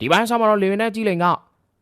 ဒီပိုင်းဆောင်မှာတော့လေဝင်နဲ့ကြီးလိန်က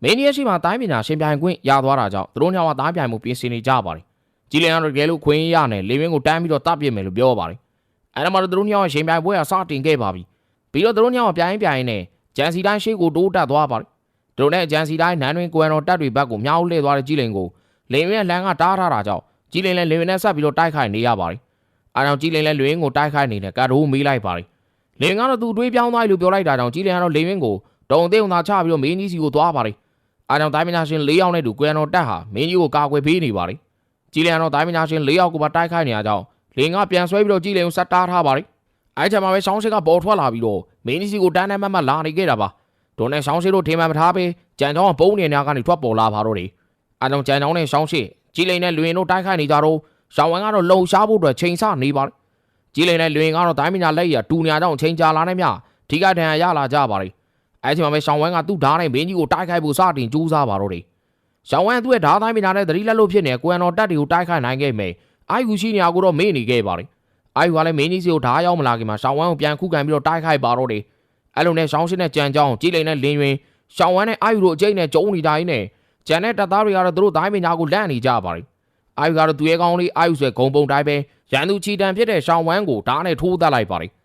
မင်းကြီးရှိမှတိုင်းပညာရှင်ပြိုင်ခွင့်ရသွားတာကြောင့်သူတို့ညောင်ကတိုင်းပြိုင်မှုပြင်ဆင်နေကြပါတယ်။ကြီးလိန်ကတော့တကယ်လို့ခွင့်ရနဲ့လေဝင်းကိုတန်းပြီးတော့တပ်ပြစ်မယ်လို့ပြောပါတယ်။အဲဒါမှတော့သူတို့ညောင်ကရှင်ပြိုင်ပွဲကစတင်ခဲ့ပါပြီ။ပြီးတော့သူတို့ညောင်ကပြိုင်ပြိုင်နဲ့ဂျန်စီတိုင်းရှေ့ကိုတိုးတက်သွားပါတယ်။သူတို့နဲ့ဂျန်စီတိုင်းနန်းတွင်ကွယ်တော်တပ်တွေဘက်ကိုမြောက်လှည့်သွားတဲ့ကြီးလိန်ကိုလေဝင်းရဲ့လမ်းကတားထားတာကြောင့်ကြီးလိန်လည်းလေဝင်းနဲ့ဆက်ပြီးတော့တိုက်ခိုက်နေရပါတယ်။အဲဒါကြောင့်ကြီးလိန်လည်းလေဝင်းကိုတိုက်ခိုက်နေတဲ့ကာရိုးမေးလိုက်ပါတယ်။လေဝင်းကတော့သူတွေးပြောင်းသွားပြီလို့ပြောလိုက်တာကြောင့်ကြီးလိန်ကတော့လေဝင်းကို တုံသေးုံသာချပြီးတော့မင်းကြီးစီကိုသွားပါတယ်။အားကြောင့်တိုင်းပညာရှင်၄ယောက်နဲ့တူကွယ်တော်တက်ဟာမင်းကြီးကိုကာကွယ်ပေးနေပါတယ်။ကြီးလျံတော့တိုင်းပညာရှင်၄ယောက်ကိုပါတိုက်ခိုက်နေရကြောင်းလင်ကပြန်ဆွဲပြီးတော့ကြီးလျံကိုဆက်တားထားပါတယ်။အဲချိန်မှာပဲရှောင်းရှိကပေါ်ထွက်လာပြီးတော့မင်းကြီးစီကိုတန်းတန်းမတ်မတ်လာနေခဲ့တာပါ။ဒုံနဲ့ရှောင်းရှိတို့ထင်မှန်မထားပဲကြံချောင်းကပုံးနေနေကနေထွက်ပေါ်လာပါတော့တယ်။အားကြောင့်ကြံချောင်းနဲ့ရှောင်းရှိကြီးလျံနဲ့လွင်တို့တိုက်ခိုက်နေကြတော့ရှောင်းဝမ်ကတော့လုံရှားဖို့အတွက်ချိန်ဆနေပါတယ်။ကြီးလျံနဲ့လွင်ကတော့တိုင်းပညာလက်ရတူညာကြောင့်ချိန်ကြာလာနေမြထိကဒဏ်ရာရလာကြပါတယ်။ အဲချိန်မှာပဲရှောင်းဝမ်ကသူ့ဓာတ်နဲ့မင်းကြီးကိုတိုက်ခိုက်ဖို့စတင်ကြိုးစားပါတော့တယ်။ရှောင်းဝမ်သူ့ရဲ့ဓာတ်တိုင်းပညာနဲ့သတိလက်လို့ဖြစ်နေကွမ်တော်တက်တွေကိုတိုက်ခိုက်နိုင်ခဲ့မယ်။အာယူရှိနေရကိုတော့မေ့နေခဲ့ပါတယ်။အာယူကလည်းမင်းကြီးစီကိုဓာတ်ရောက်မလာခင်မှာရှောင်းဝမ်ကိုပြန်ခုခံပြီးတော့တိုက်ခိုက်ပါတော့တယ်။အဲလိုနဲ့ရှောင်းရှင်းနဲ့ကြံကြောင်းကြီးလိန်နဲ့လင်းရင်ရှောင်းဝမ်နဲ့အာယူတို့အကျိတ်နဲ့ကျုံနေတိုင်းနဲ့ကြံတဲ့တပ်သားတွေကတော့သူတို့တိုင်းပညာကိုလန့်နေကြပါတယ်။အာယူကတော့သူရဲ့ကောင်းလေးအာယူဆွဲဂုံပုံတိုင်းပဲရန်သူချီတန်ဖြစ်တဲ့ရှောင်းဝမ်ကိုဓာတ်နဲ့ထိုးသက်လိုက်ပါတယ်။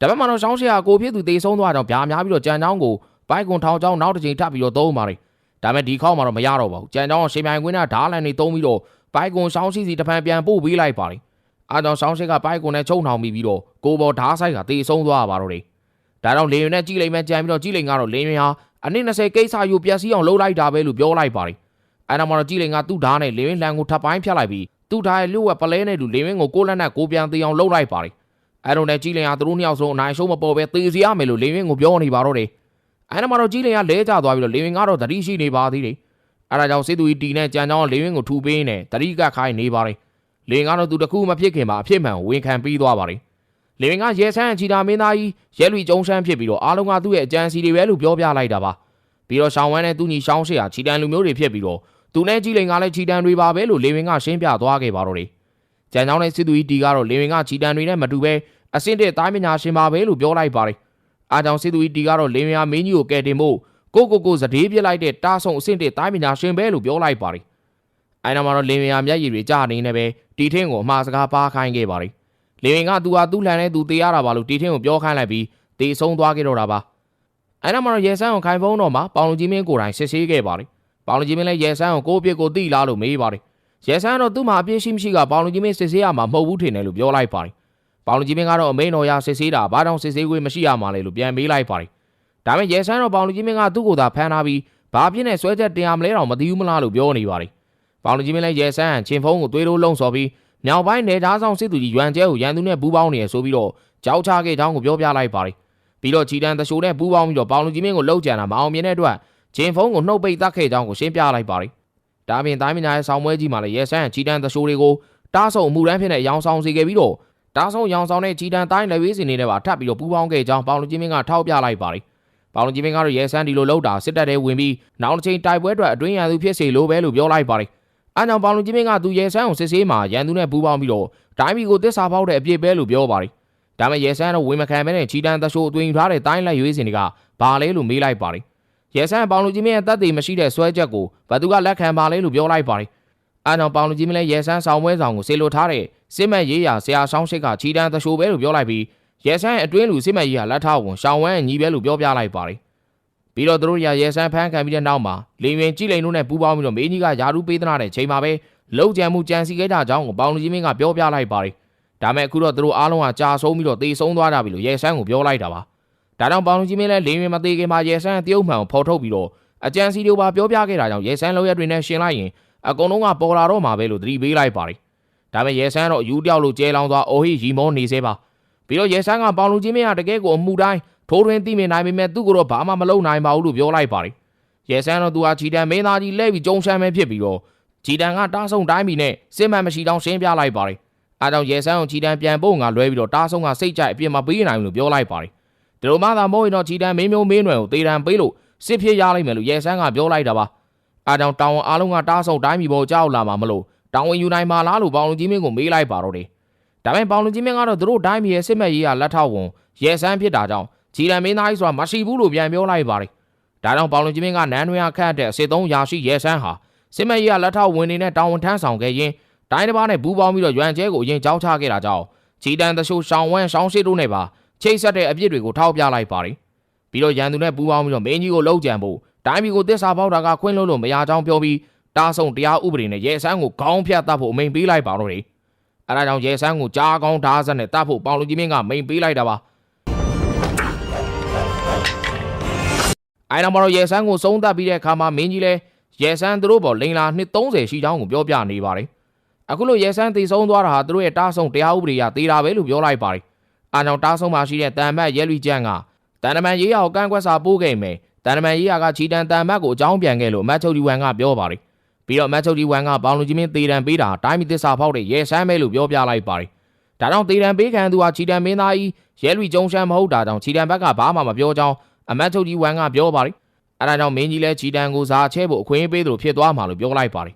ဒါပေမဲ့တော့ရှောင်းရှေကကိုဖြစ်သူတေဆုံးသွားတော့ဗျာများပြီးတော့ကြံကြောင်းကိုဘိုက်ကွန်ထောင်ကြောင်းနောက်တစ်ချိန်ထပ်ပြီးတော့သုံးပါတယ်။ဒါပေမဲ့ဒီခေါက်မှာတော့မရတော့ပါဘူး။ကြံကြောင်းရှင်ပြိုင်ကွင်းကဓာတ်လန်တွေသုံးပြီးတော့ဘိုက်ကွန်ရှောင်းစီစီတစ်ဖန်ပြန်ပို့ပေးလိုက်ပါတယ်။အားကြောင့်ရှောင်းရှိကဘိုက်ကွန်နဲ့ချုံနှောင်ပြီးပြီးတော့ကိုပေါ်ဓာတ်ဆိုင်ကတေဆုံးသွားပါတော့တယ်။ဒါကြောင့်လေရင်နဲ့ကြည်လိမ်မဲ့ကြံပြီးတော့ကြည်လိမ်ကတော့လေရင်ဟာအနည်း20ကိစ္စယူပြက်စီးအောင်လှုပ်လိုက်တာပဲလို့ပြောလိုက်ပါတယ်။အဲနောက်မှာတော့ကြည်လိမ်ကသူ့ဓာတ်နဲ့လေရင်လန်ကိုထပ်ပိုင်းဖြတ်လိုက်ပြီးသူ့ဓာတ်ရဲ့လူ့ဝက်ပလဲနဲ့လူလေရင်ကိုကိုလက်နဲ့ကိုပြန်သေးအောင်လှုပ်လိုက်ပါတယ်။ အဲတော့နဲ့ကြည်လိမ်ကသူတို့နှစ်ယောက်ဆုံးအနိုင်ရှုံးမပေါ်ပဲသေစီရမယ်လို့လေရင်ကိုပြောနေပါတော့တယ်။အဲနောက်မှာတော့ကြည်လိမ်ကလဲကျသွားပြီးတော့လေရင်ကတော့သတိရှိနေပါသေးတယ်။အဲဒါကြောင့်စေသူကြီးတီနဲ့ကြံကြောင်းလေရင်ကိုထူပေးနေသတိကခိုင်းနေပါတယ်။လေရင်ကတော့သူတခုမဖြစ်ခင်မှာအဖြစ်မှန်ဝန်ခံပြီးသွားပါတယ်။လေရင်ကရဲဆန်းချီတာမင်းသားကြီးရဲလူကျုံဆန်းဖြစ်ပြီးတော့အားလုံးကသူ့ရဲ့အကြံစီတွေပဲလို့ပြောပြလိုက်တာပါ။ပြီးတော့ရှောင်းဝမ်းနဲ့သူညီရှောင်းရှေ့ဟာချီတန်လူမျိုးတွေဖြစ်ပြီးတော့သူနဲ့ကြီးလိန်ကလည်းချီတန်တွေပါပဲလို့လေဝင်ကရှင်းပြသွားခဲ့ပါတော့တယ်။ ကြံကြောင်းနဲ့စစ်သူကြီးတီကတော့လေဝင်ကချီတန်တွေနဲ့မတူပဲအစင့်တဲ့တိုင်းပညာရှင်ပါပဲလို့ပြောလိုက်ပါတယ်။အားကြောင့်စစ်သူကြီးတီကတော့လေဝင်ကမင်းကြီးကိုကယ်တင်ဖို့ကိုကိုကိုစတေးပြစ်လိုက်တဲ့တားဆုံအစင့်တဲ့တိုင်းပညာရှင်ပဲလို့ပြောလိုက်ပါတယ်။အဲနောက်မှာတော့လေဝင်ကမျက်ရည်တွေကြာနေနေပဲတီထင်းကိုအမှားစကားပါခိုင်းခဲ့ပါတယ်။လေဝင်ကသူဟာသူ့လှန်နဲ့သူတေးရတာပါလို့တီထင်းကိုပြောခိုင်းလိုက်ပြီးတေးဆုံးသွားခဲ့တော့တာပါ။အဲနောက်မှာတော့ရဲဆန်းကိုခိုင်ဖုံးတော့မှာပေါင်လူကြီးမင်းကိုယ်တိုင်စစ်ဆေးခဲ့ပါတယ်။ပေါင်လူကြီးမင်းလည်းရဲဆန်းကိုကိုယ့်အပြစ်ကိုသိလားလို့မေးပါတယ်။ ရဲဆန်းကတော့သူ့မှာအပြစ်ရှိမရှိကပေါင်လူကြီးမင်းစစ်ဆေးရမှာမဟုတ်ဘူးထင်တယ်လို့ပြောလိုက်ပါတယ်။ပေါင်လူကြီးမင်းကတော့အမိန်တော်ရစစ်ဆေးတာဘာကြောင့်စစ်ဆေးခွင့်မရှိရမှာလဲလို့ပြန်မေးလိုက်ပါတယ်။ဒါပေမဲ့ရဲဆန်းတော့ပေါင်လူကြီးမင်းကသူ့ကိုယ်သာဖမ်းထားပြီးဘာဖြစ်နေဆွဲချက်တင်ရမလဲတော့မသိဘူးမလားလို့ပြောနေပါတယ်။ပေါင်လူကြီးမင်းလည်းရဲဆန်းချင်းဖုံးကိုသွေးလို့လုံဆော်ပြီးမြောက်ပိုင်းနေသားဆောင်စစ်သူကြီးရွမ်ကျဲကိုရန်သူနဲ့ပူးပေါင်းနေရဆိုပြီးတော့ကြောက်ချခဲ့ကြောင်းကိုပြောပြလိုက်ပါတယ်။ပြီးတော့ချီတန်တရှိုးနဲ့ပူးပေါင်းပြီးတော့ပေါင်လူကြီးမင်းကိုလှုပ်ကြံတာမအောင်မြင်တဲ့အတွက်ချင်းဖုံးကိုနှုတ်ပိတ်တတ်ခဲ့ကြောင်းကိုရှင်းပြလိုက်ပါတယ်။ ဒါပြင်တိုင်းမညာရဲ့ဆောင်းပွဲကြီးမှာလည်းရဲဆန်းချီတန်တရှိုးတွေကိုတားဆုံအမှုရန်ဖြစ်တဲ့ရောင်ဆောင်စီခဲ့ပြီးတော့တားဆုံရောင်ဆောင်တဲ့ချီတန်တိုင်းလက်ဝေးစင်တွေနဲ့ပါထပ်ပြီးတော့ပူးပေါင်းခဲ့ကြောင်းပေါင်လူကြီးမင်းကထောက်ပြလိုက်ပါတယ်။ပေါင်လူကြီးမင်းကတော့ရဲဆန်းဒီလိုလှုပ်တာစစ်တပ်ထဲဝင်ပြီးနောက်တစ်ချိန်တိုက်ပွဲအတွက်အတွင်းရန်သူဖြစ်စေလိုပဲလို့ပြောလိုက်ပါတယ်။အဲကြောင့်ပေါင်လူကြီးမင်းကသူရဲဆန်းကိုစစ်ဆေးမှာရန်သူနဲ့ပူးပေါင်းပြီးတော့တိုင်းပြည်ကိုတစ္ဆာဖောက်တဲ့အပြစ်ပဲလို့ပြောပါတယ်။ဒါပေမဲ့ရဲဆန်းတော့ဝင်မခံဘဲနဲ့ချီတန်သရှိုးအတွင်းယူထားတဲ့တိုင်းလက်ရွေးစင်တွေကဘာလဲလို့မေးလိုက်ပါတယ်။ ရဲဆန်းပေါင်လူကြီးမင်းရဲ့တပ်တွေမရှိတဲ့ဆွဲချက်ကိုဘသူကလက်ခံပါလဲလို့ပြောလိုက်ပါတယ်။အဲကြောင့်ပေါင်လူကြီးမင်းလည်းရဲဆန်းဆောင်ပွဲဆောင်ကိုဆေလိုထားတဲ့စစ်မဲ့ရေးရာဆရာဆောင်ရှိကချီတန်သရှိုးပဲလို့ပြောလိုက်ပြီးရဲဆန်းရဲ့အတွင်းလူစစ်မဲ့ရေးရာလက်ထောက်ဝန်ရှောင်းဝမ်းညီပဲလို့ပြောပြလိုက်ပါတယ်။ပြီးတော့သူတို့ရရဲဆန်းဖမ်းခံပြီးတဲ့နောက်မှာလင်ရင်ကြည်လိန်တို့နဲ့ပူးပေါင်းပြီးတော့မင်းကြီးကယာရုပေးသနာတဲ့ချိန်မှာပဲလောက်ကြံမှုကြံစီခဲ့တာကြောင့်ကိုပေါင်လူကြီးမင်းကပြောပြလိုက်ပါတယ်။ဒါမဲ့အခုတော့သူတို့အားလုံးကကြာဆုံးပြီးတော့တေဆုံးသွားကြပြီလို့ရဲဆန်းကိုပြောလိုက်တာပါ။ ဒါကြောင့်ပေါင်လူကြီးမင်းလည်းလင်ရင်မသေးခင်မှာရဲဆန်းတရုတ်မှန်ကိုဖော်ထုတ်ပြီးတော့အကြံစီတို့ပါပြောပြခဲ့တာကြောင့်ရဲဆန်းလောက်ရတွေနဲ့ရှင်းလိုက်ရင်အကုန်လုံးကပေါ်လာတော့မှာပဲလို့သတိပေးလိုက်ပါတယ်။ဒါမဲ့ရဲဆန်းတော့ယူတယောက်လို့ကျဲလောင်းသွားအိုဟိရီမောနေသေးပါ။ပြီးတော့ရဲဆန်းကပေါင်လူကြီးမင်းကတကယ်ကိုအမှုတိုင်းထိုးထွင်းသိမြင်နိုင်ပေမဲ့သူ့ကိုတော့ဘာမှမလုပ်နိုင်ပါဘူးလို့ပြောလိုက်ပါတယ်ရဲဆန်းတော့သူဟာချီတန်မင်းသားကြီးလဲပြီးကြုံရှမ်းပဲဖြစ်ပြီးတော့ချီတန်ကတားဆုံတိုင်းမီနဲ့စစ်မှန်မရှိတောင်းရှင်းပြလိုက်ပါတယ်အားကြောင့်ရဲဆန်းကိုချီတန်ပြန်ပို့ငါလွဲပြီးတော့တားဆုံကစိတ်ကြိုက်အပြစ်မပေးနိုင်ဘူးလို့ပြောလိုက်ပါတယ် ဒီလိုမှသာမဟုတ်ရင်တော့ချီတန်မင်းမျိုးမင်းနွယ်ကိုတေတံပေးလို့စစ်ဖြစ်ရလိမ့်မယ်လို့ရဲဆန်းကပြောလိုက်တာပါအားကြောင့်တောင်ဝန်အားလုံးကတားဆုံတိုင်းမီပေါ်ကြောက်လာမှာမလို့တောင်ဝန်ယူနိုင်မှာလားလို့ပေါင်လူကြီးမင်းကိုမေးလိုက်ပါတော့တယ်ဒါပေမဲ့ပေါင်လူကြီးမင်းကတော့သူတို့တိုင်းမီရဲ့စစ်မဲ့ရေးကလက်ထောက်ဝန်ရဲဆန်းဖြစ်တာကြောင့်ချီတန်မင်းသားကြီးဆိုတာမရှိဘူးလို့ပြန်ပြောလိုက်ပါတယ်ဒါကြောင့်ပေါင်လူကြီးမင်းကနန်းတွင်အခတ်တဲ့စစ်သုံးရာရှိရဲဆန်းဟာစစ်မဲ့ရေးကလက်ထောက်ဝန်နေနဲ့တောင်ဝန်ထမ်းဆောင်ခဲ့ရင်တိုင်းတစ်ပါးနဲ့ဘူးပေါင်းပြီးတော့ရွမ်ကျဲကိုအရင်ကြောက်ချခဲ့တာကြောင့်ချီတန်တရှိုးရှောင်းဝမ်းရှောင်းရှိတို့နဲ့ပါ ချိတ်ဆက်တဲ့အပြစ်တွေကိုထောက်ပြလိုက်ပါတယ်ပြီးတော့ရန်သူနဲ့ပူးပေါင်းပြီးတော့မင်းကြီးကိုလှုပ်ကြံဖို့တိုင်းပြည်ကိုတစ္ဆာပေါက်တာကခွင့်လို့လို့မရကြောင်းပြောပြီးတားဆုံတရားဥပဒေနဲ့ရဲဆန်းကိုခေါင်းဖြတ်တတ်ဖို့အမိန်ပေးလိုက်ပါတော့တယ်အဲဒါကြောင့်ရဲဆန်းကိုကြားကောင်းဓာတ်ဆက်နဲ့တတ်ဖို့ပေါင်လူကြီးမင်းကမိန်ပေးလိုက်တာပါအိုင်နံပါတ်ရဲဆန်းကိုစုံးတက်ပြီးတဲ့အခါမှာမင်းကြီးလဲရဲဆန်းသူတို့ပေါ်လိန်လာနှစ်30ရှိကြောင်းကိုပြောပြနေပါတယ်အခုလိုရဲဆန်းတည်ဆုံးသွားတာဟာသူတို့ရဲ့တားဆုံတရားဥပဒေအရတေးတာပဲလို့ပြောလိုက်ပါတယ် အားကြောင့်တားဆုံးမှာရှိတဲ့တန်မတ်ရဲလူကျန်းကတန်တမန်ရေးရကိုကန့်ကွက်စာပို့ခဲ့မယ်တန်တမန်ရေးရကချီတန်တန်မတ်ကိုအကြောင်းပြန်ခဲ့လို့မတ်ချုပ်ဒီဝမ်ကပြောပါတယ်ပြီးတော့မတ်ချုပ်ဒီဝမ်ကပေါင်လူကြီးမင်းတေတံပေးတာတိုင်းမီသစ္စာဖောက်တဲ့ရဲဆန်းပဲလို့ပြောပြလိုက်ပါတယ်ဒါကြောင့်တေတံပေးခံသူဟာချီတန်မင်းသားကြီးရဲလူကျုံရှမ်းမဟုတ်တာကြောင့်ချီတန်ဘက်ကဘာမှမပြောကြောင်းအမတ်ချုပ်ဒီဝမ်ကပြောပါတယ်အဲဒါကြောင့်မင်းကြီးလဲချီတန်ကိုစာချဲဖို့အခွင့်အပေးသလိုဖြစ်သွားမှာလို့ပြောလိုက်ပါတယ်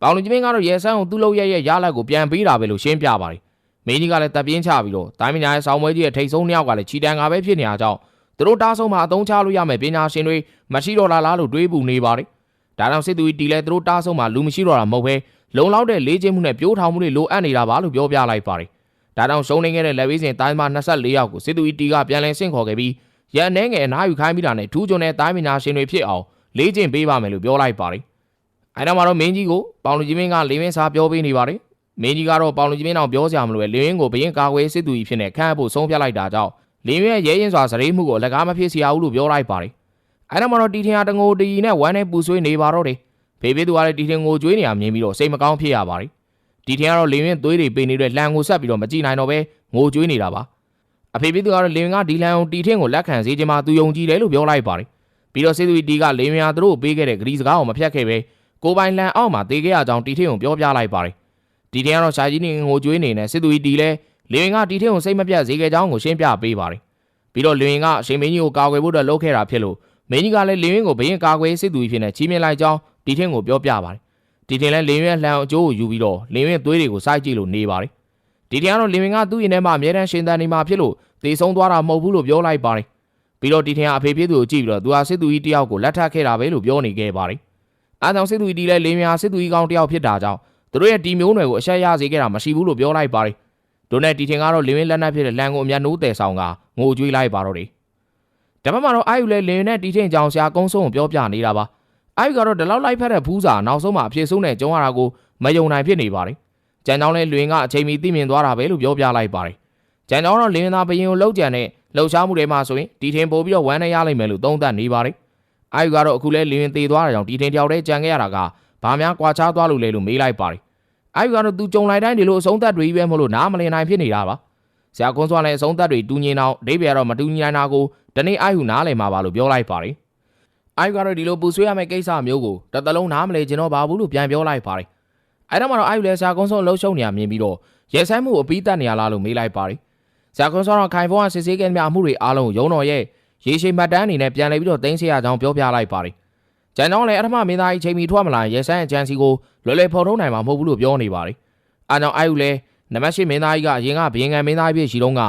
ပေါင်လူကြီးမင်းကတော့ရဲဆန်းကိုသူ့လုပ်ရရဲ့ရလက်ကိုပြန်ပေးတာပဲလို့ရှင်းပြပါတယ် မင်းကြီးကလည်းတပ်ပြင်းချပြီးတော့တိုင်းမညာရဲ့ဆောင်းပွဲကြီးရဲ့ထိတ်ဆုံးနှစ်ယောက်ကလည်းချီတန်ကပဲဖြစ်နေကြအောင်သူတို့တားဆုံးမှာအသုံးချလို့ရမယ်ပညာရှင်တွေမရှိတော့လားလားလို့တွေးပူနေပါတယ်။ဒါကြောင့်စစ်သူကြီးတီလဲသူတို့တားဆုံးမှာလူမရှိတော့တာမဟုတ်ပဲလုံလောက်တဲ့လေးချင်းမှုနဲ့ပြိုးထောင်မှုတွေလိုအပ်နေတာပါလို့ပြောပြလိုက်ပါတယ်။ဒါကြောင့်ရှုံးနေခဲ့တဲ့လက်ဝေးစင်တိုင်းမှာ24ယောက်ကိုစစ်သူကြီးတီကပြန်လည်ဆင့်ခေါ်ခဲ့ပြီးရန်နှဲငယ်အနားယူခိုင်းပြီးတာနဲ့ထူးချွန်တဲ့တိုင်းပညာရှင်တွေဖြစ်အောင်လေးချင်းပေးပါမယ်လို့ပြောလိုက်ပါတယ်။အဲဒါမှတော့မင်းကြီးကိုပေါင်လူကြီးမင်းကလေးမင်းစာပြောပေးနေပါတယ်။ မင်းကြီးကတော့ပေါင်လူကြီးမင်းအောင်ပြောစရာမလိုပဲလင်းဝင်းကိုဘရင်ကာကွယ်စစ်သူကြီးဖြစ်နေခန့်အပ်ဖို့ဆုံးဖြတ်လိုက်တာကြောင့်လင်းရဲ့ရဲရင်စွာစရိမှုကိုအလကားမဖြစ်စီရဘူးလို့ပြောလိုက်ပါတယ်။အဲဒါမှတော့တီထင်ဟာတငိုတီနဲ့ဝမ်းနဲ့ပူဆွေးနေပါတော့တယ်။ဖေဖေသူကလည်းတီထင်ကိုကျွေးနေရမြင်ပြီးတော့စိတ်မကောင်းဖြစ်ရပါတယ်။တီထင်ကတော့လင်းရင်သွေးတွေပိနေတဲ့လန်ကိုဆက်ပြီးတော့မကြည့်နိုင်တော့ပဲငိုကျွေးနေတာပါ။အဖေဖေသူကတော့လင်းကဒီလန်ကိုတီထင်ကိုလက်ခံစေချင်မှသူယုံကြည်တယ်လို့ပြောလိုက်ပါတယ်။ပြီးတော့စေသူတီကလင်းယာသူတို့ပေးခဲ့တဲ့ဂရီစကားကိုမဖြတ်ခဲ့ပဲကိုပိုင်လန်အောက်မှာတေးခဲ့ရကြောင်းတီထင်ကိုပြောပြလိုက်ပါတယ်။ တီထင်ကတော့ရှာကြီးနေငိုကျွေးနေနဲ့စေသူတီလည်းလင်းကတီထင်ကိုစိတ်မပြတ်စေခဲ့ကြောင်းကိုရှင်းပြပေးပါတယ်ပြီးတော့လင်ကအရှင်မင်းကြီးကိုကာကွယ်ဖို့အတွက်လုပ်ခဲ့တာဖြစ်လို့မင်းကြီးကလည်းလင်ဝင်းကိုဘရင်ကာကွယ်စစ်သူကြီးဖြစ်နေချီးမြှင့်လိုက်ကြောင်းဒီထင်းကိုပြောပြပါတယ်ဒီထင်းလည်းလင်ဝင်းရဲ့လှန်အကျိုးကိုယူပြီးတော့လင်ဝင်းသွေးတွေကိုစိုက်ကြည့်လို့နေပါတယ်ဒီထင်းကတော့လင်ဝင်းကသူ့ရင်ထဲမှာအမြဲတမ်းရှင်သန်နေမှာဖြစ်လို့တေဆုံးသွားတာမဟုတ်ဘူးလို့ပြောလိုက်ပါတယ်ပြီးတော့ဒီထင်းကအဖေဖြစ်သူကိုကြည့်ပြီးတော့သူဟာစစ်သူကြီးတယောက်ကိုလက်ထပ်ခဲ့တာပဲလို့ပြောနေခဲ့ပါတယ်အားကြောင့်စစ်သူကြီးတီလည်းလင်ဝင်းဟာစစ်သူကြီးကောင်းတယောက်ဖြစ်တာကြောင့် သူတို့ရဲ့တီမျိုးနွယ်ကိုအဆက်ရစေခဲ့တာမရှိဘူးလို့ပြောလိုက်ပါတယ်ဒိုနဲ့တီထင်ကတော့လင်ဝင်းလက်နက်ဖြစ်တဲ့လန်ကိုအမြတ်နိုးတယ်ဆောင်ကငိုကြွေးလိုက်ပါတော့တယ်။ဒါမှမတော့အာယူလဲလင်နဲ့တီထင်ကြောင်ဆရာကုန်းဆုံးကိုပြောပြနေတာပါ။အာယူကတော့ဒီလောက်လိုက်ဖက်တဲ့ဘူးစာနောက်ဆုံးမှအဖြစ်ဆုံးနဲ့ကျုံရတာကိုမယုံနိုင်ဖြစ်နေပါတယ်။ကြံကြောင်လဲလွင်ကအချိန်မီသိမြင်သွားတာပဲလို့ပြောပြလိုက်ပါတယ်။ကြံကြောင်တော့လင်သားဘရင်ကိုလှုပ်ကြံတဲ့လှုပ်ရှားမှုတွေမှာဆိုရင်တီထင်ပို့ပြီးတော့ဝမ်းနဲ့ရလိမ့်မယ်လို့သုံးသပ်နေပါတယ်။အာယူကတော့အခုလဲလင်သေးသွားတာကြောင့်တီထင်တယောက်တည်းကြံခဲ့ရတာက ဘာများကွာခြားသွားလို့လဲလို့မေးလိုက်ပါတယ်။အာယူကတော့သူကြုံလိုက်တိုင်းဒီလိုအဆုံးသက်တွေကြီးပဲမလို့နားမလည်နိုင်ဖြစ်နေတာပါ။ဆရာကွန်းစွာလည်းအဆုံးသက်တွေတူညီအောင်ဒိဗေကတော့မတူညီနိုင်တာကိုတနေ့အာယူနားလည်မှာပါလို့ပြောလိုက်ပါတယ်။အာယူကတော့ဒီလိုပူဆွေးရမယ့်ကိစ္စမျိုးကိုတစ်သလုံးနားမလည်ကျင်တော့ပါဘူးလို့ပြန်ပြောလိုက်ပါတယ်။အဲဒါမှတော့အာယူလည်းဆရာကွန်းစွာလှုပ်ရှုံနေရမြင်ပြီးတော့ရဲဆိုင်မှုအပီးတက်နေရလားလို့မေးလိုက်ပါတယ်။ဆရာကွန်းစွာတော့ခိုင်ဖုန်းကစစ်ဆေးခဲ့တဲ့အမှုတွေအားလုံးရုံတော်ရဲ့ရေရှိမှတ်တမ်းအနေနဲ့ပြန်လည်ပြီးတော့တင်းဆေးရကြောင်းပြောပြလိုက်ပါတယ်။ ကျန်ကြောင်းလည်းအထမမင်းသားကြီးချိန်မီထွက်မလာရဲဆိုင်အကြံစီကိုလွယ်လွယ်ဖော်ထုတ်နိုင်မှာမဟုတ်ဘူးလို့ပြောနေပါတယ်။အားကြောင့်အာယူလည်းနံပါတ်၈မင်းသားကြီးကအရင်ကဘရင်ခံမင်းသားကြီးဖြစ်ရှိတော့က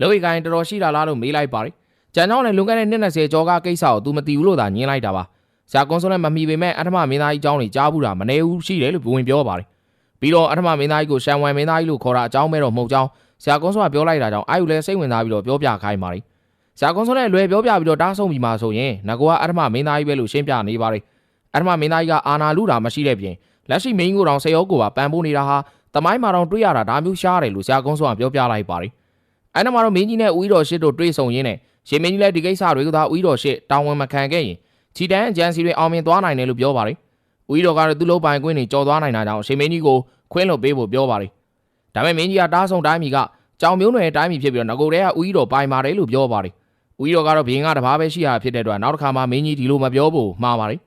လောဝေကိုင်းတော်တော်ရှိတာလားလို့မေးလိုက်ပါတယ်။ကျန်ကြောင်းလည်းလွန်ခဲ့တဲ့နှစ်20ကျော်ကကိစ္စကို तू မသိဘူးလို့သာညင်းလိုက်တာပါ။ဆရာကွန်ဆိုလည်းမမီပေမဲ့အထမမင်းသားကြီးအကြောင်းတွေကြားဘူးတာမနေဘူးရှိတယ်လို့ဘဝင်ပြောပါတယ်။ပြီးတော့အထမမင်းသားကြီးကိုရှန်ဝမ်မင်းသားကြီးလို့ခေါ်တာအကြောင်းပဲတော့မဟုတ်ကြောင်းဆရာကွန်ဆိုကပြောလိုက်တာကြောင့်အာယူလည်းစိတ်ဝင်စားပြီးတော့ပြောပြခိုင်းပါတယ်။ ဆရာကွန်ဆိုလည်းလွယ်ပြောပြပြီးတော့တားဆုံးပြီးမှဆိုရင်ငကောကအထမမင်းသားကြီးပဲလို့ရှင်းပြနေပါတယ်။အထမမင်းသားကြီးကအာနာလူတာမရှိတဲ့ပြင်လက်ရှိမင်းကိုတောင်စေရောကိုပါပန်ပိုးနေတာဟာတမိုင်းမှာတော့တွေ့ရတာဒါမျိုးရှားတယ်လို့ဆရာကုန်းစောကပြောပြလိုက်ပါတယ်။အဲ့နောက်မှာတော့မင်းကြီးနဲ့ဦးတော်ရှစ်တို့တွေ့ဆုံရင်းနဲ့ရှင်မင်းကြီးလည်းဒီကိစ္စတွေကသာဦးတော်ရှစ်တောင်းဝန်မခံခဲ့ရင်ချီတန်းအကြံစီတွေအောင်မြင်သွားနိုင်တယ်လို့ပြောပါတယ်။ဦးတော်ကတော့သူ့လုံးပိုင်ခွင့်တွေကြော်သွားနိုင်တာကြောင့်ရှင်မင်းကြီးကိုခွင့်လွှတ်ပေးဖို့ပြောပါတယ်။ဒါပေမဲ့မင်းကြီးကတားဆုံတိုင်းမီကကြောင်မျိုးနွယ်တိုင်းမီဖြစ်ပြီးတော့ငကိုတဲကဦးတော်ပိုင်ပါတယ်လို့ပြောပါတယ်။ ဦးရောကတော့ဘင်းကတဘာပဲရှိရဖြစ်တဲ့အတွက်နောက်တစ်ခါမှမင်းကြီးဒီလိုမပြောဖို့မှားပါတယ်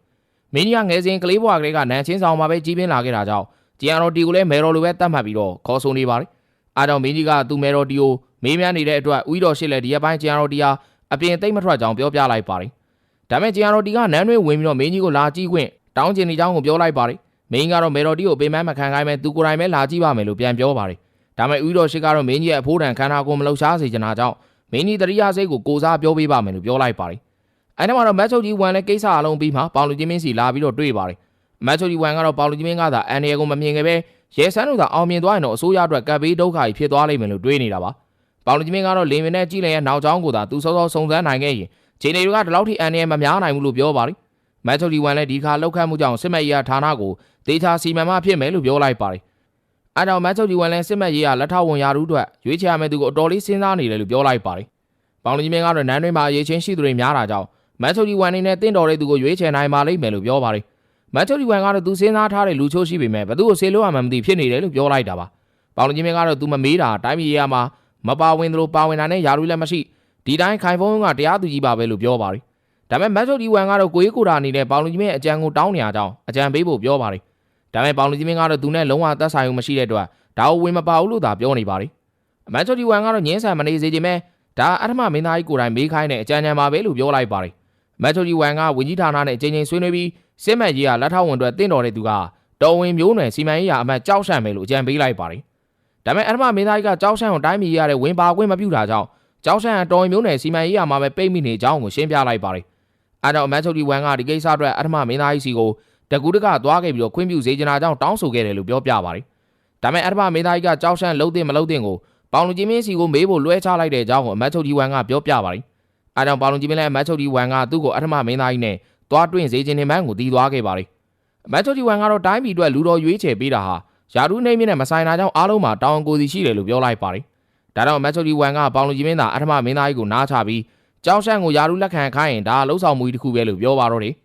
မင်းကြီးကငယ်စဉ်ကလေးဘွားကလေးကနန်ချင်းဆောင်မှာပဲကြီးပင်းလာခဲ့တာကြောင့်ကျန်တော်တီကိုလည်းမဲတော်လိုပဲတတ်မှတ်ပြီးတော့ခေါ်ဆိုနေပါတယ်အားကြောင့်မင်းကြီးကသူ့မဲတော်တီကိုမေးမြန်းနေတဲ့အတွက်ဦးတော်ရှိလက်ဒီရက်ပိုင်းကျန်တော်တီဟာအပြင်သိမ့်မထွက်ကြောင်းပြောပြလိုက်ပါတယ်ဒါပေမဲ့ကျန်တော်တီကနန်းတွင်းဝင်ပြီးတော့မင်းကြီးကိုလာကြည့်ခွင့်တောင်းကျင်နေကြောင်းကိုပြောလိုက်ပါတယ်မင်းကတော့မဲတော်တီကိုပင်ပန်းမခံခိုင်းမဲ့သူကိုယ်တိုင်ပဲလာကြည့်ပါမယ်လို့ပြန်ပြောပါတယ်ဒါပေမဲ့ဦးတော်ရှိကတော့မင်းကြီးရဲ့အဖိုးတန်ခန္ဓာကိုယ်မလှုပ်ရှားစေချင်တာကြောင့် မင်းကြီးတရိယာစိတ်ကိုကိုစားပြောပေးပါမယ်လို့ပြောလိုက်ပါတယ်အဲ့ဒီမှာတော့မတ်ချုပ်ကြီးဝန်လည်းကိစ္စအလုံးပြီးမှပေါင်လူချင်းမင်းစီလာပြီးတော့တွေ့ပါတယ်မတ်ချုပ်ကြီးဝန်ကတော့ပေါင်လူချင်းမင်းကသာအန်ရီယကိုမမြင်ခဲ့ပဲရဲဆန်းတို့သာအောင်မြင်သွားရင်တော့အစိုးရအတွက်ကပ်ဘေးဒုက္ခကြီးဖြစ်သွားလိမ့်မယ်လို့တွေးနေတာပါပေါင်လူချင်းမင်းကတော့လင်မင်းနဲ့ကြည်လင်ရဲ့နောက်ကျောင်းကိုသာသူစောစောစုံစမ်းနိုင်ခဲ့ရင်ခြေနေတွေကဒီလောက်ထိအန်ရီယမများနိုင်ဘူးလို့ပြောပါတယ်မတ်ချုပ်ကြီးဝန်လည်းဒီခါလောက်ခတ်မှုကြောင့်စစ်မဲ့ရေးဌာနကိုဒေချာစီမံမှဖြစ်မယ်လို့ပြောလိုက်ပါတယ် အဲကြောင့်မတ်ချုပ်ကြီးဝန်လည်းစစ်မဲ့ရေးကလက်ထောက်ဝန်ရာထူးအတွက်ရွေးချယ်ရမယ့်သူကိုအတော်လေးစဉ်းစားနေတယ်လို့ပြောလိုက်ပါတယ်ပေါင်လူချင်းမင်းကတော့နန်းတွင်းမှာရေးချင်းရှိသူတွေများတာကြောင့်မတ်ချုပ်ကြီးဝန်နေနဲ့တင့်တော်တဲ့သူကိုရွေးချယ်နိုင်ပါလိမ့်မယ်လို့ပြောပါတယ်မတ်ချုပ်ကြီးဝန်ကတော့သူစဉ်းစားထားတဲ့လူချိုးရှိပေမဲ့ဘသူ့ကိုဆေးလို့ရမှမသိဖြစ်နေတယ်လို့ပြောလိုက်တာပါပေါင်လူချင်းမင်းကတော့သူမမေးတာတိုင်းပြည်ရေးမှာမပါဝင်သလိုပါဝင်တာနဲ့ယာရုလည်းမရှိဒီတိုင်းခိုင်ဖုံးကတရားသူကြီးပါပဲလို့ပြောပါတယ်ဒါပေမဲ့မတ်ချုပ်ကြီးဝန်ကတော့ကိုကြီးကိုတာအနေနဲ့ပေါင်လူကြီးမင်းအကြံကိုတောင်းနေရကြောင်းအကြံပေးဖို့ပြောပါတယ် ဒါပေမဲ့ပေါင်လူကြီးမင်းကတော့သူနဲ့လုံးဝသက်ဆိုင်မှုမရှိတဲ့အတွက်ဒါကိုဝင်မပါဘူးလို့သာပြောနေပါတယ်မတ်ချုပ်ကြီးဝန်ကတော့ညင်းဆန်မနေစေချင်မဲ့ဒါအထမမင်းသားကြီးကိုယ်တိုင်မေးခိုင်းတဲ့အကြံဉာဏ်ပါပဲလို့ပြောလိုက်ပါတယ်မတ်ချုပ်ကြီးဝန်ကဝင်ကြီးဌာနနဲ့အချိန်ချင်းဆွေးနွေးပြီးစစ်မှတ်ကြီးကလက်ထောက်ဝန်အတွက်တင့်တော်တဲ့သူကတော်ဝင်မျိုးနွယ်စီမံရေးရာအမှတ်ကြောက်ရှံမယ်လို့အကြံပေးလိုက်ပါတယ်ဒါပေမဲ့အထမမင်းသားကြီးကကြောက်ရှံကိုတိုင်းပြည်ရတဲ့ဝင်ပါခွင့်မပြုတာကြောင့်ကြောက်ရှံကတော်ဝင်မျိုးနွယ်စီမံရေးရာမှာပဲပိတ်မိနေကြောင်းကိုရှင်းပြလိုက်ပါတယ်အဲတော့မတ်ချုပ်ကြီးဝန်ကဒီကိစ္စအတွက်အထမမင်းသားကြီးစီကို တကူတကသွားခဲ့ပြီးတော့ခွင့်ပြုစေချင်တာကြောင့်တောင်းဆိုခဲ့တယ်လို့ပြောပြပါတယ်ဒါပေမဲ့အထမမင်းသားကြီးကကြောက်ရှံလှုပ်တဲ့မလှုပ်တဲ့ကိုပေါင်လူကြီးမင်းစီကိုမေးဖို့လွှဲချလိုက်တဲ့အကြောင်းကိုအမတ်ချုပ်ကြီးဝန်ကပြောပြပါတယ်။အဲကြောင့်ပေါင်လူကြီးမင်းလည်းအမတ်ချုပ်ကြီးဝန်ကသူ့ကိုအထမမင်းသားကြီးနဲ့သွားတွင့်စေခြင်းနေမှန်းကိုတီးသွားခဲ့ပါတယ်။အမတ်ချုပ်ကြီးဝန်ကတော့တိုင်းပြည်အတွက်လူတော်ရွေးချယ်ပေးတာဟာယာရုနေမင်းနဲ့မဆိုင်တာကြောင့်အားလုံးမှာတောင်းကိုစီရှိတယ်လို့ပြောလိုက်ပါတယ်။ဒါတော့အမတ်ချုပ်ကြီးဝန်ကပေါင်လူကြီးမင်းသာအထမမင်းသားကြီးကိုနားချပြီးကြောက်ရှန့်ကိုယာရုလက်ခံခိုင်းရင်ဒါလှုပ်ဆောင်မှုတစ်ခုပဲလို့ပြောပါတော့တယ်။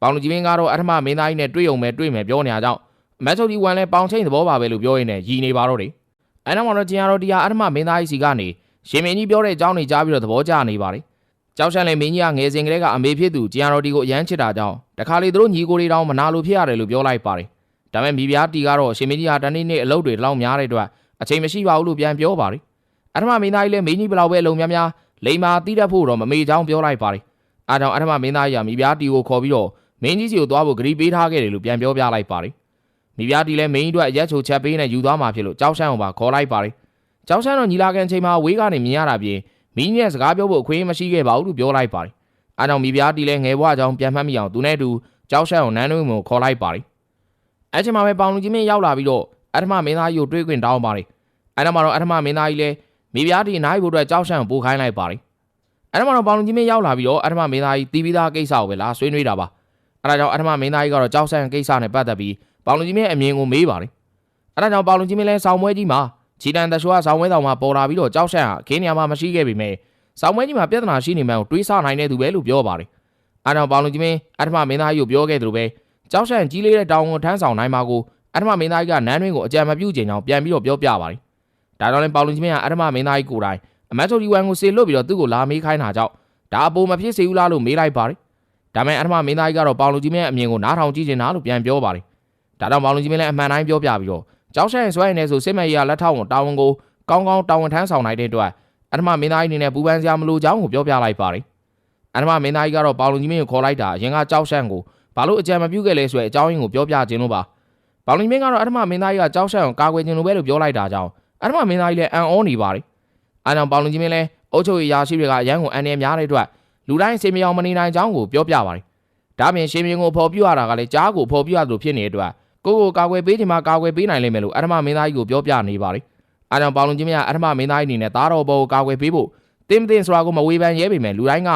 ပေါင်လူကြီးမင်းကတော့အထမမင်းသားကြီးနဲ့တွေ့ုံပဲတွေ့မယ်ပြောနေကြကြောင်းအမတ်ချုပ်ကြီးဝန်လည်းပေါင်ချိန်သဘောပါပဲလို့ပြောရင်းနဲ့ရည်နေပါတော့တယ်။အဲနောက်မှာတော့ကျင်ရတော့တရားအထမမင်းသားကြီးစီကနေရှင်မင်းကြီးပြောတဲ့အကြောင်းတွေကြားပြီးတော့သဘောကျနေပါတယ်။ကြောက်ရှန့်လည်းမင်းကြီးကငယ်စဉ်ကလေးကအမေဖြစ်သူကျင်ရတော့ဒီကိုအရန်ချစ်တာကြောင့်တခါလေသူတို့ညီကိုတွေတောင်မနာလို့ဖြစ်ရတယ်လို့ပြောလိုက်ပါတယ်။ဒါပေမဲ့မိဖုရားတီကတော့ရှင်မင်းကြီးဟာတနေ့နေ့အလုပ်တွေတလောက်များတဲ့အတွက်အချိန်မရှိပါဘူးလို့ပြန်ပြောပါတယ်။အထမမင်းသားကြီးလည်းမင်းကြီးဘလောက်ပဲအလုံးများများလိန်မာတီးတတ်ဖို့တော့မမေ့ချောင်းပြောလိုက်ပါတယ်။အားကြောင့်အထမမင်းသားကြီးကမိဖုရားတီကိုခေါ်ပြီးတော့ မင်းကြီးစီကိုသွားဖို့ဂရီပေးထားခဲ့တယ်လို့ပြန်ပြောပြလိုက်ပါတယ်။မိဖုရားတီလည်းမင်းကြီးတို့အရက်ချိုချက်ပေးနဲ့ယူသွားမှာဖြစ်လို့ကြောက်ရှန့်အောင်ပါခေါ်လိုက်ပါတယ်။ကြောက်ရှန့်တော့ညီလာခံချိန်မှာဝေးကနေမြင်ရတာပြင်မင်းကြီးရဲ့စကားပြောဖို့အခွင့်မရှိခဲ့ပါဘူးလို့ပြောလိုက်ပါတယ်။အားကြောင့်မိဖုရားတီလည်းငယ်ဘွားကြောင့်ပြန်မှတ်မိအောင်သူနဲ့တူကြောက်ရှန့်အောင်နန်းတွင်းကိုခေါ်လိုက်ပါတယ်။အဲ့ချိန်မှာပဲပေါင်လူကြီးမင်းရောက်လာပြီးတော့အထမမင်းသားကြီးကိုတွေးခွင့်တောင်းပါတယ်။အဲ့တော့မှတော့အထမမင်းသားကြီးလည်းမိဖုရားတီနိုင်ဖို့အတွက်ကြောက်ရှန့်ကိုပို့ခိုင်းလိုက်ပါတယ်။အဲ့တော့မှတော့ပေါင်လူကြီးမင်းရောက်လာပြီးတော့အထမမင်းသားကြီးတီးပြီးသားကိစ္စကိုပဲလာဆွေးနွေးတာပါ။ အဲ့ဒါကြောင့်အထမမင်းသားကြီးကတော့ကြောက်ရှန့်ကိစ္စနဲ့ပတ်သက်ပြီးပေါင်လူကြီးမင်းအမြင်ကိုမေးပါတယ်။အဲ့ဒါကြောင့်ပေါင်လူကြီးမင်းလည်းဆောင်းပွဲကြီးမှာချီတန်တရှုကဆောင်းပွဲတော်မှာပေါ်လာပြီးတော့ကြောက်ရှန့်ဟာခင်းနေရာမှာမရှိခဲ့ပေမဲ့ဆောင်းပွဲကြီးမှာပြဿနာရှိနေမှန်းကိုတွေးဆနိုင်တဲ့သူပဲလို့ပြောပါတယ်။အဲ့တော့ပေါင်လူကြီးမင်းအထမမင်းသားကြီးကိုပြောခဲ့သလိုပဲကြောက်ရှန့်ကြီးလေးတဲ့တောင်ကိုထမ်းဆောင်နိုင်မှာကိုအထမမင်းသားကြီးကနန်းတွင်းကိုအကြံမပြုချင်ကြောင်းပြန်ပြီးတော့ပြောပြပါတယ်။ဒါတော့လည်းပေါင်လူကြီးမင်းကအထမမင်းသားကြီးကိုယ်တိုင်အမတ်ဆိုဒီဝမ်ကိုစေလွတ်ပြီးတော့သူ့ကိုလာမေးခိုင်းတာကြောင့်ဒါအပေါ်မဖြစ်စေဘူးလားလို့မေးလိုက်ပါတယ်။ ဒါပေမဲ့အထမမင်းသားကြီးကတော့ပေါင်လူကြီးမင်းအမြင်ကိုနားထောင်ကြည့်နေတာလို့ပြန်ပြောပါတယ်။ဒါတော့ပေါင်လူကြီးမင်းလည်းအမှန်တိုင်းပြောပြပြီးတော့ကြောက်ရှန့်ဆွဲနေဆိုစစ်မဲ့ရလက်ထောက်ဝန်တာဝန်ကိုကောင်းကောင်းတာဝန်ထမ်းဆောင်နိုင်တဲ့အတွက်အထမမင်းသားကြီးအနေနဲ့ပူပန်းစရာမလိုကြောင်းကိုပြောပြလိုက်ပါတယ်။အထမမင်းသားကြီးကတော့ပေါင်လူကြီးမင်းကိုခေါ်လိုက်တာအရင်ကကြောက်ရှန့်ကိုဘာလို့အကြံမပြုခဲ့လဲဆိုတဲ့အကြောင်းရင်းကိုပြောပြခြင်းလို့ပါ။ပေါင်လူကြီးမင်းကတော့အထမမင်းသားကြီးကကြောက်ရှန့်ကိုကာကွယ်ခြင်းလိုပဲလို့ပြောလိုက်တာကြောင့်အထမမင်းသားကြီးလည်းအံ့ဩနေပါတယ်။အဲကြောင့်ပေါင်လူကြီးမင်းလည်းအုတ်ချုပ်ရရာရှိတွေကအရန်ကိုအန်နေများတဲ့အတွက် လူတိုင်းစေမယောင်မနေနိုင်ကြောင်းကိုပြောပြပါတယ်။ဒါပြင်ရှင်မင်းကိုဖော်ပြရတာကလည်းကြားကိုဖော်ပြရသလိုဖြစ်နေတဲ့အတွက်ကိုကိုကာကွယ်ပေးခြင်းမှာကာကွယ်ပေးနိုင်လိမ့်မယ်လို့အထမမင်းသားကြီးကိုပြောပြနေပါတယ်။အဲကြောင့်ပေါင်လုံကြီးမကအထမမင်းသားကြီးအနေနဲ့သားတော်ဘောကိုကာကွယ်ပေးဖို့တင်းမတင်းဆိုတာကိုမဝေဖန်ရဲပေမဲ့လူတိုင်းက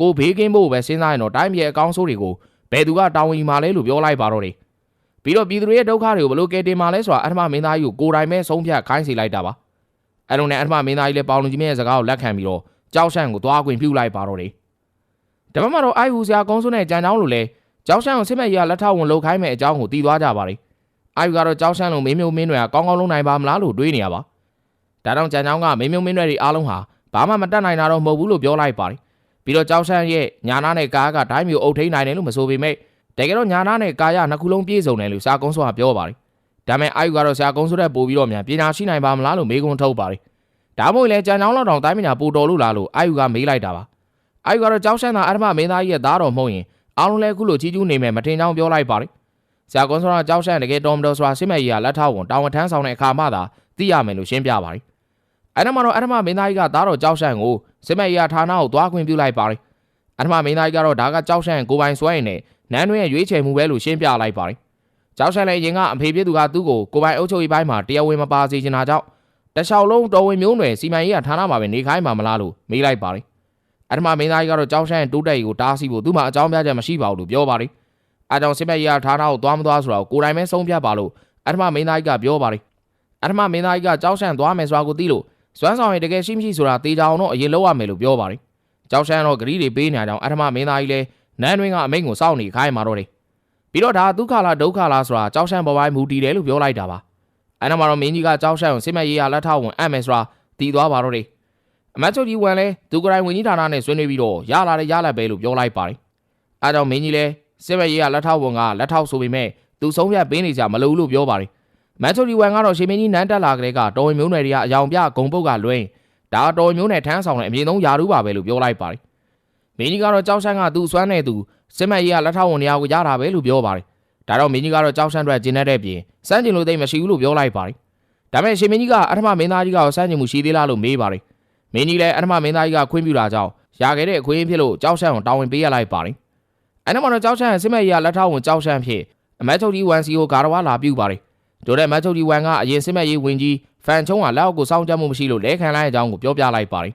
ကိုဘေးကင်းဖို့ပဲစဉ်းစားရင်တော့တိုင်းပြည်အကောင်းဆိုးတွေကိုဘယ်သူကတာဝန်ယူမှာလဲလို့ပြောလိုက်ပါတော့တယ်။ပြီးတော့ပြည်သူတွေရဲ့ဒုက္ခတွေကိုဘလို့ကယ်တင်မှာလဲဆိုတာအထမမင်းသားကြီးကိုကိုယ်တိုင်ပဲဆုံးဖြတ်ခိုင်းစေလိုက်တာပါ။အဲလိုနဲ့အထမမင်းသားကြီးလည်းပေါင်လုံကြီးမရဲ့စကားကိုလက်ခံပြီးတော့ကြောက်ရှန့်ကိုသွားခွင့်ပြုလိုက်ပါတော့တယ်။ ဒါမှမဟုတ်အိုက်ဟူစရာကုန်းစုနဲ့ကြံချောင်းလိုလဲကြောက်ရှန့်ကိုစစ်မဲ့ရလက်ထောက်ဝင်လှုပ်ခိုင်းမဲ့အကြောင်းကိုတီးသွားကြပါလေ။အိုက်ဟူကတော့ကြောက်ရှန့်လိုမင်းမျိုးမင်းတွေကကောင်းကောင်းလုံးနိုင်ပါမလားလို့တွေးနေရပါ။ဒါတော့ကြံချောင်းကမင်းမျိုးမင်းတွေအားလုံးဟာဘာမှမတတ်နိုင်တာတော့မဟုတ်ဘူးလို့ပြောလိုက်ပါတယ်ပြီးတော့ကြောက်ဆန်းရဲ့ညာနာနဲ့ကားကဒိုင်းမျိုးအုပ်ထိန်နိုင်တယ်လို့မဆိုပေမဲ့တကယ်တော့ညာနာနဲ့ကာယနှစ်ခုလုံးပြည့်စုံတယ်လို့ဆရာကုန်းစောကပြောပါတယ်ဒါပေမဲ့အာယူကတော့ဆရာကုန်းစောတဲ့ပို့ပြီးတော့မြန်ပညာရှိနိုင်ပါမလားလို့မေးခွန်းထုတ်ပါတယ်ဒါမှမဟုတ်လေကြံချောင်းလောက်တောင်တိုင်းပညာပို့တော်လို့လားလို့အာယူကမေးလိုက်တာပါ အာယူကတော့ကြောက်ဆန်းသာအထမမင်းသားကြီးရဲ့သားတော်မဟုတ်ရင်အားလုံးလည်းအခုလိုကြီးကျူးနေမယ်မထင်ကြောင်းပြောလိုက်ပါတယ်ဆရာကုန်းစောကကြောက်ဆန်းတကယ်တော်မတော်ဆိုတာစစ်မဲ့ကြီးကလက်ထောက်ဝန်တာဝန်ထမ်းဆောင်တဲ့အခါမှသာသိရမယ်လို့ရှင်းပြပါတယ်အဲ့ဒါမှတော့အထမမင်းသားကြီးကသားတော်ကြောက်ဆန်းကိုစစ်မဲ့ကြီးကဌာနကိုသွားခွင့်ပြုလိုက်ပါတယ်အထမမင်းသားကြီးကတော့ဒါကကြောက်ဆန်းကိုပိုင်စွဲရင်နဲ့နန်းတွင်းရဲ့ရွေးချယ်မှုပဲလို့ရှင်းပြလိုက်ပါတယ်ကြောက်ဆန်းလည်းရင်ကအဖေပြည့်သူကသူ့ကိုကိုပိုင်အုပ်ချုပ်ရေးပိုင်းမှာတရားဝင်မပါစေချင်တာကြောင့်တခြားလုံးတော်ဝင်မျိုးနွယ်စီမံရေးကဌာနမှာပဲနေခိုင်းမှာမလားလို့မေးလိုက်ပါတယ် အထမမင်းသားကြီးကတော့ကြောက်ဆန်းတိုးတက်ရေးကိုတားဆီးဖို့သူ့မှာအကြောင်းပြချက်မရှိပါဘူးလို့ပြောပါတယ်အဲကြောင့်စစ်မဲ့ရေးကဌာနကိုသွားမသွားဆိုတော့ကိုယ်တိုင်ပဲဆုံးဖြတ်ပါလို့အထမမင်းသားကြီးကပြောပါတယ်အထမမင်းသားကြီးကကြောက်ဆန်းသွားမယ်ဆိုတာကိုသိလို့စွမ်းဆောင်ရည်တကယ်ရှိမရှိဆိုတာတေချာအောင်တော့အရင်လောက်ရမယ်လို့ပြောပါတယ်ကြောက်ဆန်းတော့ဂရီတွေပေးနေကြအောင်အထမမင်းသားကြီးလည်းနန်းတွင်းကအမိန့်ကိုစောင့်နေခိုင်းမှာတော့တယ်ပြီးတော့ဒါဒုက္ခလားဒုက္ခလားဆိုတာကြောက်ဆန်းပေါ်ပိုင်းမူတည်တယ်လို့ပြောလိုက်တာပါအဲ့တော့မှတော့မင်းကြီးကကြောက်ဆန်းကိုစစ်မဲ့ရေးရလက်ထောက်ဝင်အပ်မယ်ဆိုတာတည်သွားပါတော့တယ် အမတ်ချုပ်ကြီးဝန်လဲသူကိုယ်တိုင်ဝင်ကြီးဌာနနဲ့ဆွေးနွေးပြီးတော့ရလာတဲ့ရလာပဲလို့ပြောလိုက်ပါတယ်အဲကြောင့်မင်းကြီးလဲစစ်မဲ့ရေးရလက်ထောက်ဝန်ကလက်ထောက်ဆိုပေမဲ့သူဆုံးဖြတ်ပေးနေကြမလို့လို့ပြောပါတယ်မတ်ချုပ်ကြီးဝန်ကတော့ရှင်မင်းကြီးနန်းတက်လာကလေးကတော်ဝင်မျိုးနယ်တွေကအယောင်ပြဂုံပုတ်ကလွင်းဒါတော်ဝင်မျိုးနယ်ထမ်းဆောင်တဲ့အမြင့်ဆုံးယာရုပါပဲလို့ပြောလိုက်ပါတယ်မင်းကြီးကတော့ကြောက်ဆန်းကသူ့စွမ်းနေသူစစ်မဲ့ရေးကလက်ထောက်ဝန်နေရာကိုရတာပဲလို့ပြောပါတယ်ဒါတော့မင်းကြီးကတော့ကြောက်ဆန်းအတွက်ကျင်းတဲ့ပြင်စမ်းကျင်လို့သိမရှိဘူးလို့ပြောလိုက်ပါတယ်ဒါပေမဲ့ရှင်မင်းကြီးကအထမမင်းသားကြီးကစမ်းကျင်မှုရှိသေးလားလို့မေးပါတယ် မင်းကြီးလည်းအထမမင်းသားကြီးကခွင့်ပြုတာကြောင့်ရခဲ့တဲ့အခွင့်အရေးဖြစ်လို့ကြောက်ဆန်းကိုတာဝန်ပေးရလိုက်ပါတယ်အဲ့တော့မှတော့ကြောက်ဆန်းစစ်မဲ့ရေးကလက်ထောက်ဝန်ကြောက်ဆန်းဖြစ်အမတ်ချုပ်ကြီးဝန်စီကိုဂါရဝလာပြုပါတယ်ဒိုတဲ့မတ်ချုပ်ကြီးဝန်ကအရင်စစ်မဲ့ရေးဝင်ကြီးဖန်ချုံးကလက်အောက်ကိုစောင့်ကြမှုမရှိလို့လဲခံလိုက်အကြောင်းကိုပြောပြလိုက်ပါတယ်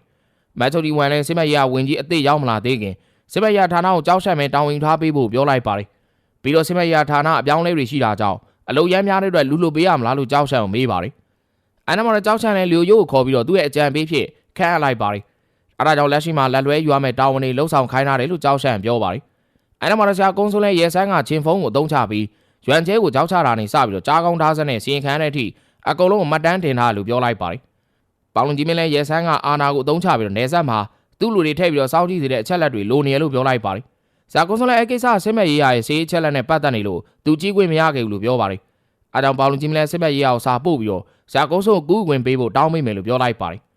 မတ်ချုပ်ကြီးဝန်လည်းစစ်မဲ့ရေးကဝင်ကြီးအစ်စ်ရောက်မလာသေးခင်စစ်ဘက်ရဌာနကိုကြောက်ဆက်မဲ့တောင်းဝင်ထားပေးဖို့ပြောလိုက်ပါတယ်။ပြီးတော့စစ်ဘက်ရဌာနအပြောင်းလဲတွေရှိတာကြောင့်အလုတ်ရမ်းများတဲ့အတွက်လူလူပေးရမလားလို့ကြောက်ဆက်အောင်မေးပါတယ်။အဲနောက်မှာကြောက်ဆက်နဲ့လျိုယိုးကိုခေါ်ပြီးတော့သူ့ရဲ့အကြံပေးဖြစ် ခန့်အပ်လိုက်ပါတယ်။အဲဒါကြောင့်လက်ရှိမှာလက်လွဲယူရမယ့်တာဝန်တွေလှုပ်ဆောင်ခိုင်းထားတယ်လို့ကြောက်ဆက်ပြောပါတယ်။အဲနောက်မှာဆရာကုန်းစုံလဲရဲဆန်းကချင်းဖုန်းကိုအသုံးချပြီးရွမ်ကျဲကိုကြောက်ချတာနေစပြီးတော့ကြားကောင်းသားစနဲ့စီရင်ခံတဲ့အထိအကုန်လုံးကိုမှတ်တမ်းတင်ထားလို့ပြောလိုက်ပါတယ်။ပေါလုံကြီးမင်းလဲရဲဆန်းကအာနာကိုအသုံးချပြီးတော့နေဆက်မှာသူ့လူတွေထည့်ပြီးတော့စောင့်ကြည့်စေတဲ့အချက်လက်တွေလိုနေရလို့ပြောလိုက်ပါတယ်။ဇာကွန်ဆိုလည်းအကိစ္စဆင်းမဲ့ရေးရရဲ့စေးအချက်လက်နဲ့ပတ်သက်နေလို့သူကြီးခွင့်မရခဲ့ဘူးလို့ပြောပါတယ်။အားကြောင့်ပေါလုံကြီးမလဲဆင်းမဲ့ရေးရကိုစာပို့ပြီးတော့ဇာကွန်ဆိုကူးဝင်ပေးဖို့တောင်းမိမယ်လို့ပြောလိုက်ပါတယ်။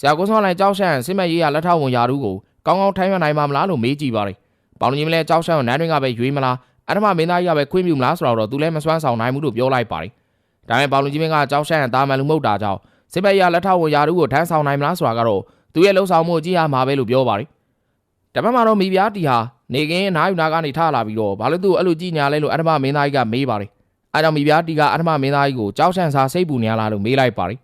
ဇာကွန်ဆိုလည်းကြောက်ရှန့်ဆင်းမဲ့ရေးရလက်ထောက်ဝန်ရာထူးကိုကောင်းကောင်းထိုင်ရနိုင်မှာမလားလို့မေးကြည့်ပါတယ်။ပေါလုံကြီးမလဲကြောက်ရှန့်ကိုနန်းတွင်ကပဲရွေးမလားအထမမင်းသားကြီးကပဲခွင့်ပြုမလားဆိုတော့သူလည်းမစွမ်းဆောင်နိုင်ဘူးလို့ပြောလိုက်ပါတယ်။ဒါပေမဲ့ပေါလုံကြီးမင်းကကြောက်ရှန့်တာမန်လူမဟုတ်တာကြောင့်စစ်ဘက်ရလက်ထောက်ဝန်ရာထူးကိုထမ်းဆောင်နိုင်မလားဆိုတာကတော့သူရဲ့လှုပ်ဆောင်မှုကြည့်ရမှာပဲလို့ပြောပါတယ်။တပတ်မှာတော့မိဖုရားတီဟာနေကင်းအနားယူနာကနေထလာပြီးတော့ဘာလို့သူ့အဲ့လိုကြည်ညာလဲလို့အထမမင်းသားကြီးကမေးပါတယ်။အဲကြောင့်မိဖုရားတီကအထမမင်းသားကြီးကိုကြောက်ဆန့်စာစိတ်ပူနေရလားလို့မေးလိုက်ပါတယ်။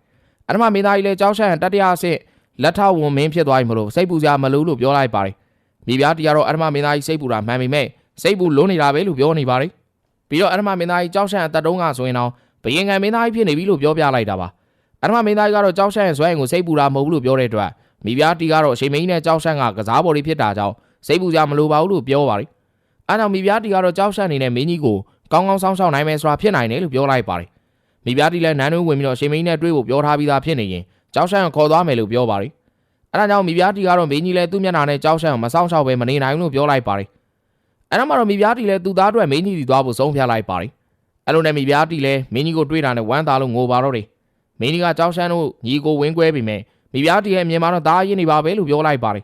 အထမမင်းသားကြီးလည်းကြောက်ဆန့်တတိယအဆင့်လက်ထောက်ဝန်မင်းဖြစ်သွားပြီမလို့စိတ်ပူစရာမလိုလို့ပြောလိုက်ပါတယ်။မိဖုရားတီကတော့အထမမင်းသားကြီးစိတ်ပူတာမှန်ပေမဲ့စိတ်ပူလုံးနေတာပဲလို့ပြောနေပါတယ်။ပြီးတော့အထမမင်းသားကြီးကြောက်ဆန့်အသက်တုံးကဆိုရင်တော့ဘယင်ငံမင်းသားကြီးဖြစ်နေပြီလို့ပြောပြလိုက်တာပါ။အထမမင်းသားကြီးကတော့ကြောက်ဆန့်ရဲ့ဇွဲရင်ကိုစိတ်ပူတာမဟုတ်ဘူးလို့ပြောတဲ့အတွက်မိဖုရားတီကတော့အချိန်မင်းနဲ့ကြောက်ဆန့်ကကစားပေါ်လေးဖြစ်တာကြောင့်စိတ်ပူကြမလိုပါဘူးလို့ပြောပါတယ်။အဲနောက်မိဖုရားတီကတော့ကြောက်ဆန့်နေတဲ့မင်းကြီးကိုကောင်းကောင်းဆောင်းရှောက်နိုင်မယ်ဆိုတာဖြစ်နိုင်တယ်လို့ပြောလိုက်ပါတယ်။ မိဖုရားတီလည်းနန်းတွင်းဝင်ပြီးတော့အချိန်မင်းနဲ့တွေ့ဖို့ပြောထားပြီးသားဖြစ်နေရင်ကြောက်ဆန့်ကိုခေါ်သွားမယ်လို့ပြောပါတယ်။အဲဒါကြောင့်မိဖုရားတီကတော့မင်းကြီးလည်းသူ့မျက်နှာနဲ့ကြောက်ဆန့်ကိုမဆောင်းရှောက်ပဲမနေနိုင်ဘူးလို့ပြောလိုက်ပါတယ်။အဲနောက်မှာတော့မိဖုရားတီလည်းသူ့သားအတွက်မင်းကြီးတီသွားဖို့ဆုံးဖြတ်လိုက်ပါတယ်။အဲလိုနဲ့မိဖုရားတီလည်းမင်းကြီးကိုတွေ့တာနဲ့ဝမ်းသာလို့ငိုပါတော့တယ်။မင်းကြီးကကြောက်ဆန့်တို့ညီကိုဝင်းကွဲပြီးမဲ့မိဖုရားတီရဲ့မြန်မာတော့ဒါရင်းနေပါပဲလို့ပြောလိုက်ပါတယ်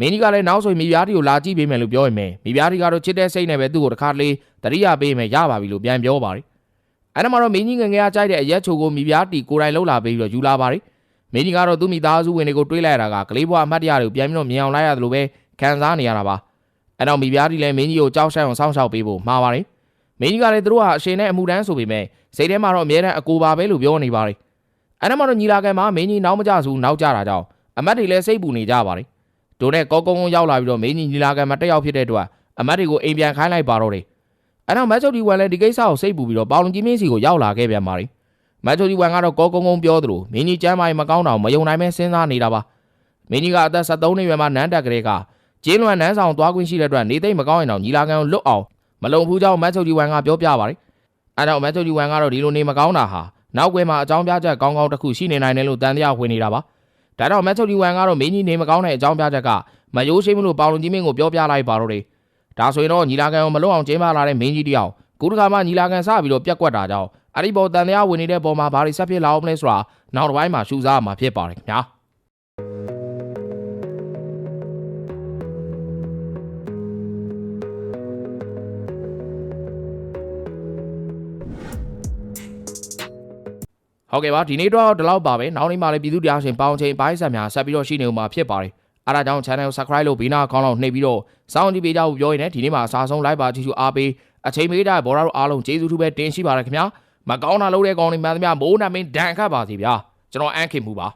မင်းကြီးကလည်းနောက်ဆိုမိဖုရားတီကိုလာကြည့်ပေးမယ်လို့ပြောရင်မိဖုရားတီကတော့ချစ်တဲ့စိတ်နဲ့ပဲသူ့ကိုတစ်ခါတလေတရိယာပေးမယ်ရပါပြီလို့ပြန်ပြောပါတယ် အဲ့ဒါမှတော့မင်းကြီးငငယ်ကကြိုက်တဲ့အရက်ချိုကိုမိဖုရားတီကိုယ်တိုင်လှုပ်လာပေးပြီးတော့ယူလာပါတယ်မင်းကြီးကတော့သူ့မိသားစုဝင်တွေကိုတွေးလိုက်ရတာကကလေးဘွားအမှတ်တရတွေကိုပြန်ပြီးတော့မြင်အောင်လိုက်ရတယ်လို့ပဲခံစားနေရတာပါအဲ့တော့မိဖုရားတီလည်းမင်းကြီးကိုကြောက်ဆိုင်အောင်စောင့်ရှောက်ပေးဖို့မှားပါတယ်မင်းကြီးကလည်းသူတို့ဟာအရှင်နဲ့အမှုတန်းဆိုပေမဲ့စိတ်ထဲမှာတော့အမြဲတမ်းအကိုပါပဲလို့ပြောနေပါတယ်အဲ့ဒါမှတော့ညီလာခံမှာမင်းကြီးနောက်မကြဘူးနောက်ကြတာကြောင့်အမတ်တွေလည်းစိတ်ပူနေကြပါတယ်ဒိုနဲ့ကောကုန်းကုန်းရောက်လာပြီးတော့မင်းကြီးညီလာခံမှာတက်ရောက်ဖြစ်တဲ့အတွက်အမတ်တွေကိုအိမ်ပြန်ခိုင်းလိုက်ပါတော့တယ် အဲ့တော့မတ်ချုပ်ဒီဝန်လည်းဒီကိစ္စကိုစိတ်ပူပြီးတော့ပေါလုံကြီးမင်းစီကိုရောက်လာခဲ့ပြန်ပါတယ်မတ်ချုပ်ဒီဝန်ကတော့ကောကုန်းကုန်းပြောသလိုမင်းကြီးကျမ်းမာရေးမကောင်းတော့မယုံနိုင်မဲစဉ်းစားနေတာပါမင်းကြီးကအသက်73နှစ်ရွယ်မှာနန်းတက်ကလေးကကျင်းလွန်နန်းဆောင်သွားခွင့်ရှိတဲ့အတွက်နေသိမ့်မကောင်းရင်တော့ညီလာခံကိုလွတ်အောင်မလုံဖူးကြောင်းမတ်ချုပ်ဒီဝန်ကပြောပြပါတယ်အဲ့တော့မတ်ချုပ်ဒီဝန်ကတော့ဒီလိုနေမကောင်းတာဟာနောက်ွယ်မှာအကြောင်းပြချက်ကောင်းကောင်းတစ်ခုရှိနေနိုင်တယ်လို့တန်တရားဝင်နေတာပါဒါတော့မက်ချုပ်ဒီဝန်ကတော့မင်းကြီးနေမကောင်းတဲ့အကြောင်းပြချက်ကမယိုးရှိမလို့ပေါလုံကြီးမင်းကိုပြောပြလိုက်ပါတော့တယ် ဒါဆိုရင်တော့ညီလာခံကိုမလွတ်အောင်ကျင်းပလာတဲ့မင်းကြီးတယောက်ခုတစ်ခါမှညီလာခံစပြီးတော့ပြက်ကွက်တာကြောင့်အဲ့ဒီပေါ်တန်တရားဝင်နေတဲ့ပုံမှာဘာတွေဆက်ဖြစ်လာအောင်မလဲဆိုတာနောက်တစ်ပိုင်းမှာရှုစားမှာဖြစ်ပါတယ်ခင်ဗျာဟုတ်ကဲ့ပါဒီနေ့တော့ဒီလောက်ပါပဲနောက်နေ့မှလည်းပြည်သူတရားရှင်ပေါင်းချိန်ပိုင်းဆက်များဆက်ပြီးတော့ရှိနေဦးမှာဖြစ်ပါတယ် အဲဒါကြောင့် channel subscribe လုပ်ဘေးနားခေါင်းလောက်နှိပ်ပြီးတော့စောင့်ကြည့်ပေးကြဖို့ပြောရင်လည်းဒီနေ့မှာအစားဆုံး live ပါကြည့်ရှုအားပေးအချိန်မေးတဲ့ဘော်ရာတို့အားလုံးကျေးဇူးထူးပဲတင်ရှိပါရခင်ဗျာမကောင်းတာလုပ်တဲ့ကောင်တွေမှန်သမျှမိုးနာမင်းဒဏ်ခတ်ပါစီဗျာကျွန်တော်အန်ခင်မှုပါ